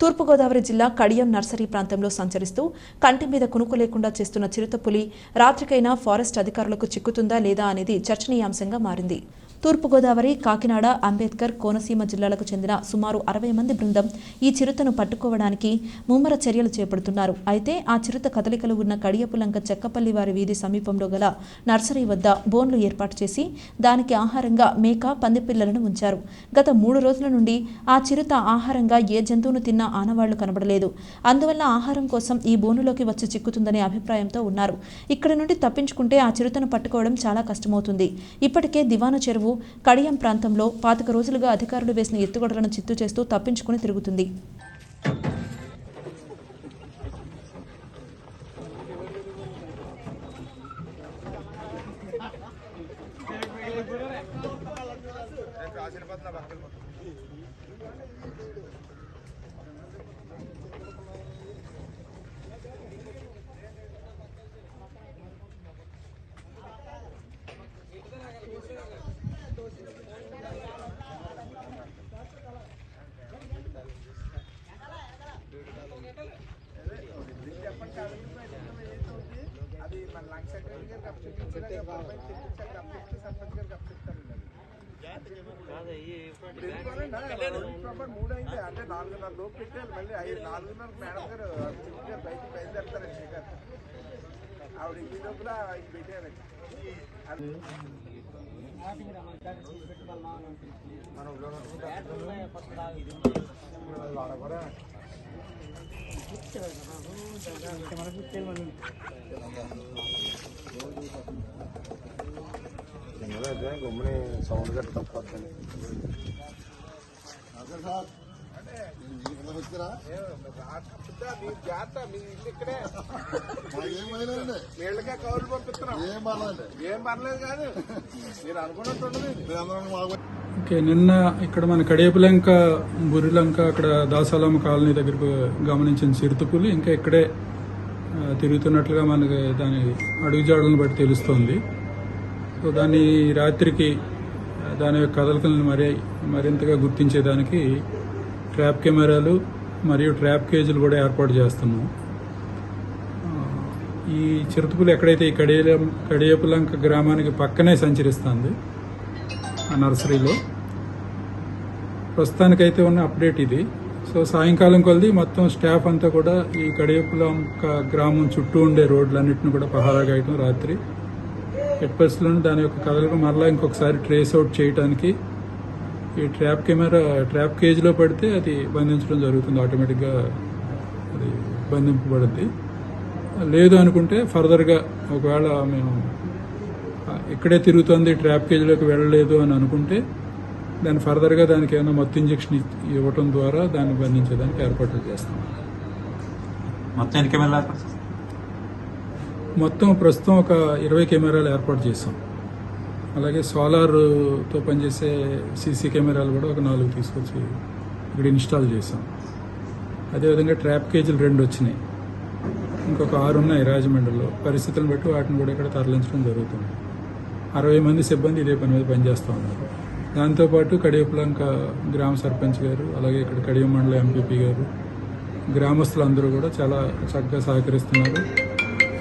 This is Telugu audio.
తూర్పుగోదావరి జిల్లా కడియం నర్సరీ ప్రాంతంలో సంచరిస్తూ కంటి మీద కునుకు లేకుండా చేస్తున్న చిరుతపులి రాత్రికైనా ఫారెస్ట్ అధికారులకు చిక్కుతుందా లేదా అనేది చర్చనీయాంశంగా మారింది. తూర్పుగోదావరి కాకినాడ అంబేద్కర్ కోనసీమ జిల్లాలకు చెందిన సుమారు అరవై మంది బృందం ఈ చిరుతను పట్టుకోవడానికి ముమ్మర చర్యలు చేపడుతున్నారు. అయితే ఆ చిరుత కదలికలు ఉన్న కడియపులంక చెక్కపల్లి వారి వీధి సమీపంలో గల నర్సరీ వద్ద బోన్లు ఏర్పాటు చేసి దానికి ఆహారంగా మేక పందిపిల్లలను ఉంచారు. గత మూడు రోజుల నుండి ఆ చిరుత ఆహారంగా ఏ జంతువును తిన్నా ఆనవాళ్ళు కనబడలేదు. అందువల్ల ఆహారం కోసం ఈ బోనులోకి వచ్చి చిక్కుతుందనే అభిప్రాయంతో ఉన్నారు. ఇక్కడ నుండి తప్పించుకుంటే ఆ చిరుతను పట్టుకోవడం చాలా కష్టమవుతుంది. ఇప్పటికే దివాను చెరువు కడియం ప్రాంతంలో పాతిక రోజులుగా అధికారులు వేసిన ఎత్తుగడలను చిత్తు చేస్తూ తప్పించుకుని తిరుగుతుంది. అది మన లంగ్ సెక్రటరీ గారు అప్పు చూపించాక బాబాయ్ తెప్పించాక అప్పు చెప్తే సర్పంచ్ గారికి అప్పు చెప్తారండి మూడు అయింది అంటే నాలుగున్నర లోపు పెట్టాలి మళ్ళీ ఐదు నాలుగున్నర మేడం గారు చిన్న గారు బయటికి బయలుదేరుతారండి శ్రీకారు ఆవిడ ఇంటి లోపల ఇది పెట్టారండి అది గమ్ముని సౌండ్ గట్ట తప్పొద్దండి మీరు జాగ్రత్త వీళ్ళకే కౌలు పంపిస్తున్నాం ఏం పర్లేదు కాదు మీరు అనుకున్నట్టు ఓకే నిన్న ఇక్కడ మన కడియపులంక బురిలంక అక్కడ దాసాలమ్మ కాలనీ దగ్గరకు గమనించిన చిరుతపులి ఇంకా ఇక్కడే తిరుగుతున్నట్లుగా మనకి దాని అడుగుజాడలను బట్టి తెలుస్తోంది. సో దాన్ని రాత్రికి దాని యొక్క కదలికలను మరి మరింతగా గుర్తించేదానికి ట్రాప్ కెమెరాలు మరియు ట్రాప్ కేజీలు కూడా ఏర్పాటు చేస్తున్నాం. ఈ చిరుతపులు ఎక్కడైతే ఈ కడియ కడియపులంక గ్రామానికి పక్కనే సంచరిస్తుంది ఆ నర్సరీలో. ప్రస్తుతానికైతే ఉన్న అప్డేట్ ఇది. సో సాయంకాలం కొలది మొత్తం స్టాఫ్ అంతా కూడా ఈ కడియపులం గ్రామం చుట్టూ ఉండే రోడ్లన్నింటిని కూడా పహారా గాయటం రాత్రి. ఎట్పర్స్లో దాని యొక్క కదలకు మరలా ఇంకొకసారి ట్రేస్ అవుట్ చేయడానికి ఈ ట్రాప్ కెమెరా ట్రాప్ కేజీలో పడితే అది బంధించడం జరుగుతుంది. ఆటోమేటిక్గా అది బంధింపబడుద్ది. లేదు అనుకుంటే ఫర్దర్గా ఒకవేళ మేము ఇక్కడే తిరుగుతుంది ట్రాప్ కేజీలోకి వెళ్ళలేదు అని అనుకుంటే దాన్ని ఫర్దర్గా దానికి ఏమైనా మత్తు ఇంజెక్షన్ ఇవ్వటం ద్వారా దాన్ని బంధించేదానికి ఏర్పాట్లు చేస్తాం. మొత్తం? మొత్తం ప్రస్తుతం ఒక ఇరవై కెమెరాలు ఏర్పాటు చేసాం అలాగే సోలార్తో పనిచేసే సీసీ కెమెరాలు కూడా ఒక నాలుగు తీసుకొచ్చి ఇక్కడ ఇన్స్టాల్ చేసాం అదేవిధంగా ట్రాప్ కేజీలు రెండు వచ్చినాయి. ఇంకొక ఆరు ఉన్నాయి రాజమండ్రిలో. పరిస్థితులను బట్టి వాటిని కూడా ఇక్కడ తరలించడం జరుగుతుంది. అరవై మంది సిబ్బంది ఇదే పని మీద పనిచేస్తూ ఉన్నారు. దాంతోపాటు కడియపులంక గ్రామ సర్పంచ్ గారు అలాగే ఇక్కడ కడియం మండల ఎంపీపీ గారు గ్రామస్తులందరూ కూడా చాలా చక్కగా సహకరిస్తున్నారు.